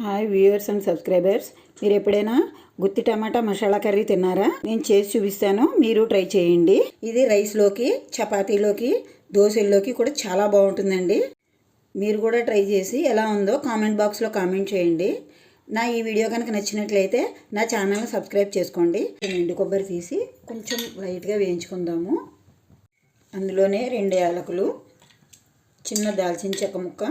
Hi viewers and subscribers. మీరు ఎప్పుడైనా గుత్తి టమాటా masala curry తిన్నారా? నేను చేసి చూపిస్తాను. మీరు ట్రై చేయండి. ఇది రైస్లోకి చపాతీలోకి దోశల్లోకి కూడా చాలా బాగుంటుందండి. మీరు కూడా ట్రై చేసి ఎలా ఉందో కామెంట్ బాక్స్లో కామెంట్ చేయండి. నా ఈ వీడియో కనుక నచ్చినట్లయితే నా ఛానల్ని సబ్స్క్రైబ్ చేసుకోండి. ఎండు కొబ్బరి తీసి కొంచెం లైట్గా వేయించుకుందాము. అందులోనే రెండు యాలకులు చిన్న దాల్చిన చెక్క ముక్క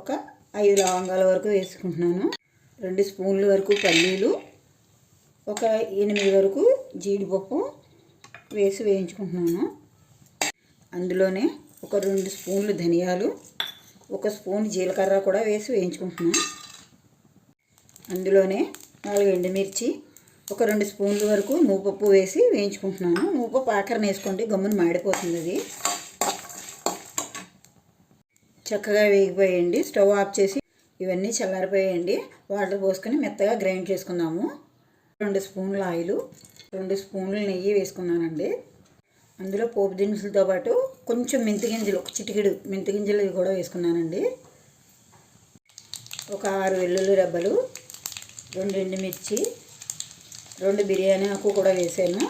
ఒక ఐదు లవంగాల వరకు వేసుకుంటున్నాను. రెండు స్పూన్ల వరకు పల్లీలు ఒక ఎనిమిది వరకు జీడిపప్పు వేసి వేయించుకుంటున్నాను. అందులోనే ఒక రెండు స్పూన్లు ధనియాలు ఒక స్పూన్ జీలకర్ర కూడా వేసి వేయించుకుంటున్నాను. అందులోనే నాలుగు ఎండుమిర్చి ఒక రెండు స్పూన్ల వరకు నువ్వుపప్పు వేసి వేయించుకుంటున్నాను. నువ్వుపప్పు ఆకరణ వేసుకోండి గమ్మున మాడిపోతుంది అది. చక్కగా వేగిపోయండి. స్టవ్ ఆఫ్ చేసి ఇవన్నీ చల్లారిపోయండి. వాటర్ పోసుకొని మెత్తగా గ్రైండ్ చేసుకుందాము. రెండు స్పూన్ల ఆయిల్ రెండు స్పూన్లు నెయ్యి వేసుకున్నానండి. అందులో పోపు దినుసులతో పాటు కొంచెం మెంతి గింజలు ఒక చిటికెడు మెంతి గింజలు కూడా వేసుకున్నానండి. ఒక ఆరు వెల్లుల్లి రెబ్బలు రెండు ఎండుమిర్చి రెండు బిర్యానీ ఆకు కూడా వేసాను.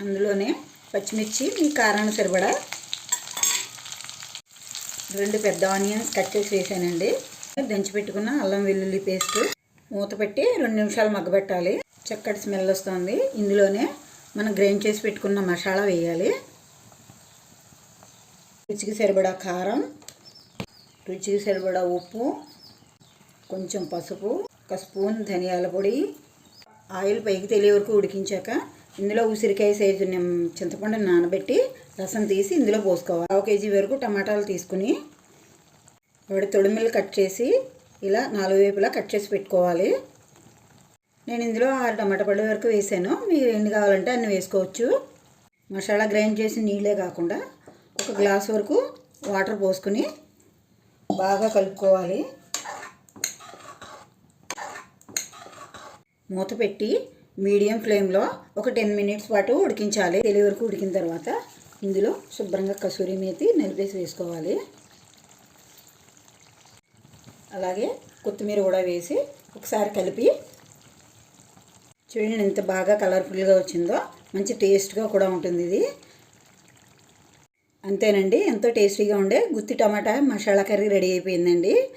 అందులోనే పచ్చిమిర్చి మీ కారాన్ని సరిపడా రెండు పెద్ద ఆనియన్ కట్ చేసి వేసానండి. దంచి పెట్టుకున్న అల్లం వెల్లుల్లి పేస్ట్ మూత పెట్టి రెండు నిమిషాలు మగ్గబెట్టాలి. చక్కటి స్మెల్ వస్తుంది. ఇందులోనే మనం గ్రైండ్ చేసి పెట్టుకున్న మసాలా వేయాలి. రుచికి సరిపడా కారం రుచికి సరిపడా ఉప్పు కొంచెం పసుపు ఒక స్పూన్ ధనియాల పొడి. ఆయిల్ పైకి తెలియ వరకు ఉడికించాక ఇందులో ఉసిరికాయ సైజు చింతపండు నానబెట్టి రసం తీసి ఇందులో పోసుకోవాలి. పావు కేజీ వరకు టమాటాలు తీసుకుని వాడి తొడిమిలు కట్ చేసి ఇలా నాలుగు వైపులా కట్ చేసి పెట్టుకోవాలి. నేను ఇందులో ఆరు టమాటా పళ్ళు వరకు వేసాను. మీరు ఎన్ని కావాలంటే అన్ని వేసుకోవచ్చు. మసాలా గ్రైండ్ చేసి నీళ్ళే కాకుండా ఒక గ్లాస్ వరకు వాటర్ పోసుకుని బాగా కలుపుకోవాలి. మూత పెట్టి మీడియం ఫ్లేమ్లో ఒక టెన్ మినిట్స్ పాటు ఉడికించాలి. తెలియ వరకు ఉడికిన తర్వాత ఇందులో శుభ్రంగా కసూరి మేతి నలిపేసి వేసుకోవాలి. అలాగే కొత్తిమీర కూడా వేసి ఒకసారి కలిపి చూడండి ఎంత బాగా కలర్ఫుల్గా వచ్చిందో. మంచి టేస్ట్గా కూడా ఉంటుంది ఇది. అంతేనండి ఎంతో టేస్టీగా ఉండే గుత్తి టమాటా మసాలా కర్రీ రెడీ అయిపోయిందండి.